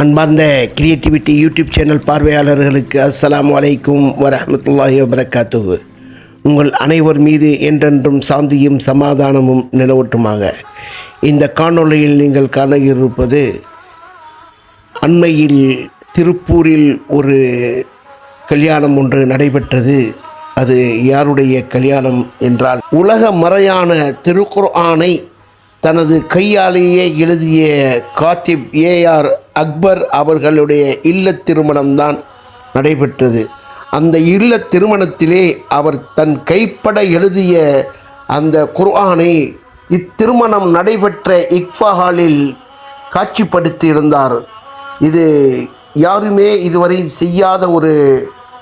அன்பார்ந்த creativity YouTube channel பார்வையாளர்களுக்கு அஸ்ஸலாமு அலைக்கும் வரமத்துல்லாஹி வபரகாத்துஹு உங்கள் அனைவர் மீது என்றென்றும் சாந்தியும் சமாதானமும் நிலவட்டுமாக. இந்த காணொளியில் நீங்கள் காண இருப்பது அண்மையில் திருப்பூரில் ஒரு கல்யாணம் ஒன்று நடைபெற்றது. அது யாருடைய கல்யாணம் என்றால் உலக மறையான திருக்குர்ஆனை தனது கையாலேயே எழுதிய காத்திப் ஏஆர் அக்பர் அவர்களுடைய இல்லத் திருமணம்தான் நடைபெற்றது. அந்த இல்லத் திருமணத்திலே அவர் தன் கைப்பட எழுதிய அந்த குர்ஆனை இத்திருமணம் நடைபெற்ற இக்ஃபா ஹாலில் காட்சிப்படுத்தி இருந்தார் இது யாருமே இதுவரை செய்யாத ஒரு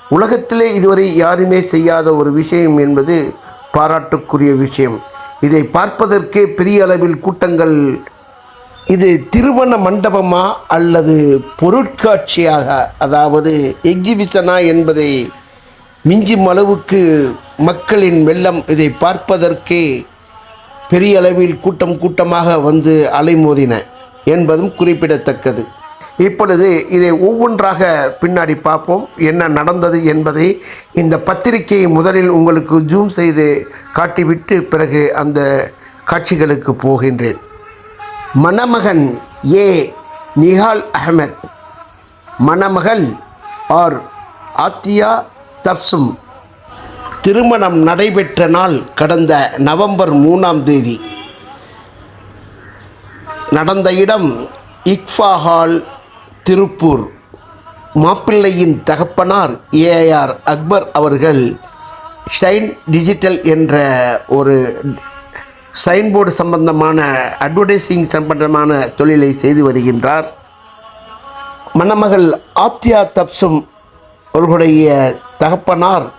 உலகத்திலே இதுவரை யாருமே செய்யாத ஒரு விஷயம் என்பது பாராட்டுக்குரிய விஷயம். இதை பார்ப்பதற்கே பெரிய அளவில் கூட்டங்கள் இது திருமண மண்டபமா அல்லது பொருட்காட்சியாக அதாவது எக்ஸிபிஷனா என்பதை மிஞ்சும் அளவுக்கு மக்களின் வெள்ளம் இதை பார்ப்பதற்கே பெரிய அளவில் கூட்டம் கூட்டமாக வந்து அலைமோதின என்பதும் குறிப்பிடத்தக்கது. இப்பொழுது இதை ஒவ்வொன்றாக பின்னாடி பார்ப்போம். என்ன நடந்தது என்பதை இந்த பத்திரிகையை முதலில் உங்களுக்கு ஜூம் செய்து காட்டிவிட்டு பிறகு அந்த காட்சிகளுக்கு போகின்றேன். மணமகன் ஏ நிஹால் அஹமத். மணமகள் ஆர் ஆத்தியா தப்சும். திருமணம் நடைபெற்ற நாள் கடந்த நவம்பர் மூணாம் தேதி. நடந்த இடம் இக்ஃபா ஹால் திருப்பூர். மாப்பிள்ளையின் தகப்பனார் ஏஆர் அக்பர் அவர்கள் ஷைன் டிஜிட்டல் என்ற ஒரு சைன்போர்டு சம்பந்தமான அட்வர்டைசிங் சம்பந்தமான தொழிலை செய்து வருகின்றார். மணமகள் ஆத்யா தப்சும் அவர்களுடைய தகப்பனார்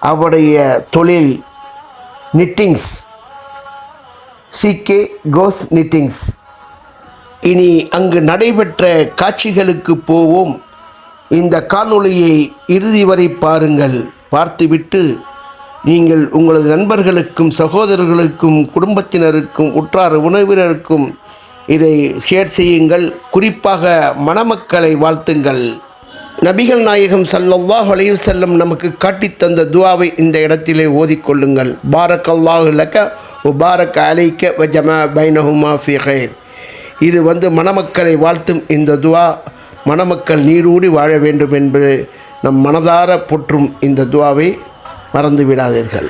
அவருடைய தொழில் நிட்டிங்ஸ் சிகே கோஸ் நிட்டிங்ஸ் இனி அங்கு நடைபெற்ற காட்சிகளுக்கு போவோம். இந்த காணொளியை இறுதி வரை பாருங்கள். பார்த்துவிட்டு நீங்கள் உங்களது நண்பர்களுக்கும் சகோதரர்களுக்கும் குடும்பத்தினருக்கும் உற்றார் உணவினருக்கும் இதை ஷேர் செய்யுங்கள். குறிப்பாக மணமக்களை வாழ்த்துங்கள். நபிகள் நாயகம் ஸல்லல்லாஹு அலைஹி செல்லம் நமக்கு காட்டித்தந்த துவாவை இந்த இடத்திலே ஓதிக்கொள்ளுங்கள் பாரக் அல்லாஹு லக்க உபாரக் அலைக்க வ ஜமா பைனஹுமா ஃபிஹேர் இது வந்து மணமக்களை வாழ்த்தும் இந்த துவா. மணமக்கள் நீரூடி வாழ வேண்டும் என்பது நம் மனதார போற்றும் இந்த துவாவை. மறந்து விடாதீர்கள்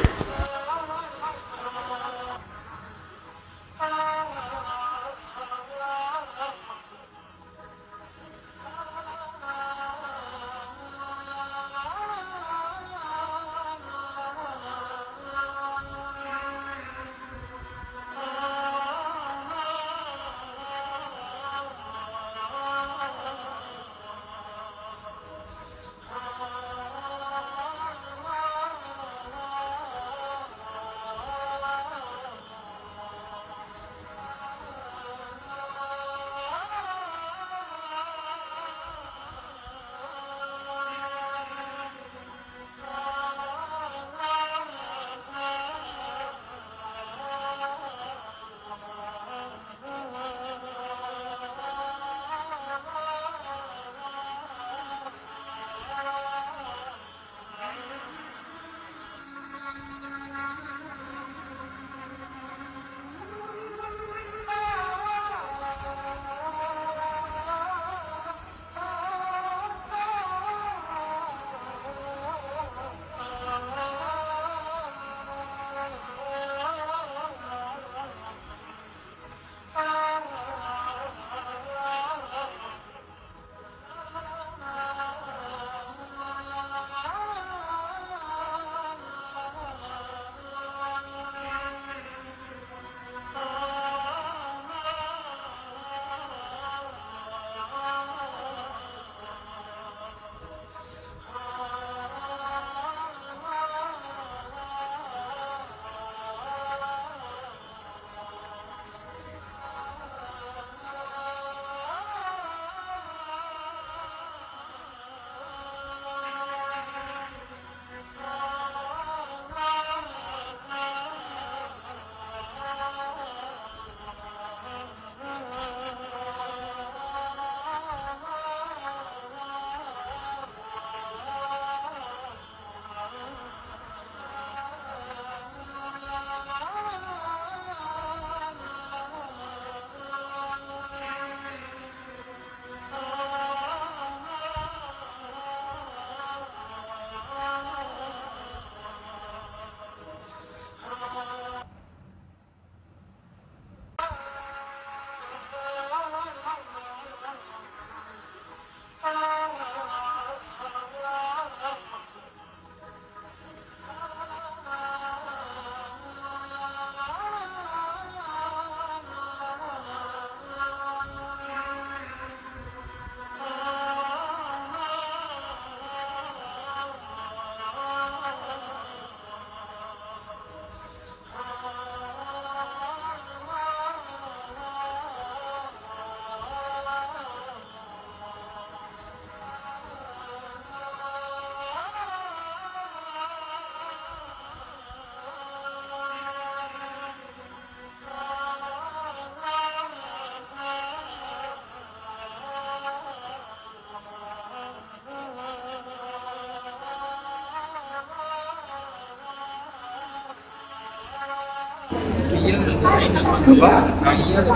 不吧，干一样的。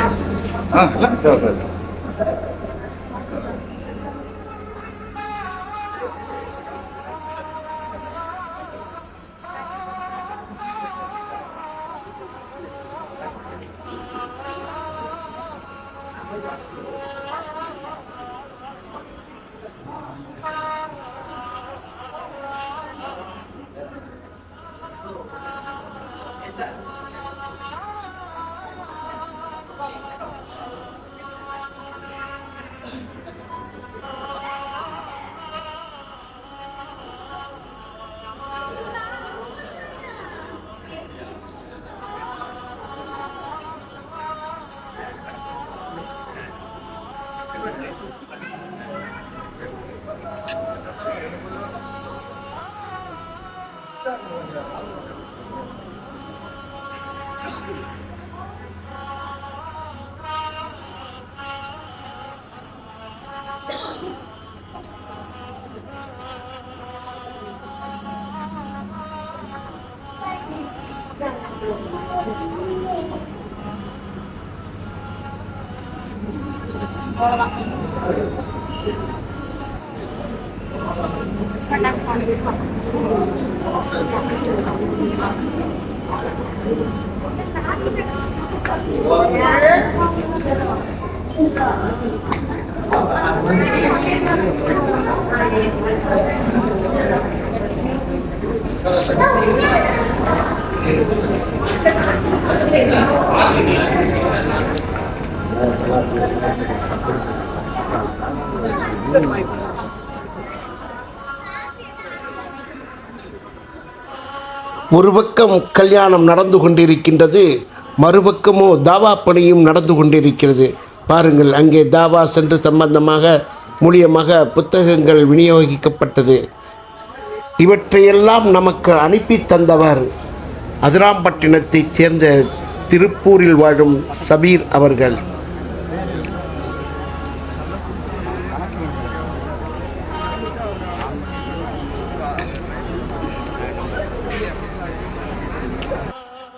啊，来，对对对。இல்லை சரி ஒரு பக்கம் கல்யாணம் நடந்து கொண்டிருக்கின்றது மறுபக்கமோ தாவா பணியும் நடந்து கொண்டிருக்கிறது. பாருங்கள் அங்கே தாவா சென்று சம்பந்தமாக மூலியமாக புத்தகங்கள் விநியோகிக்கப்பட்டது. இவற்றையெல்லாம் நமக்கு அனுப்பி தந்தவர் அதிராம்பட்டினத்தைச் சேர்ந்த திருப்பூரில் வாழும் சபீர் அவர்கள்.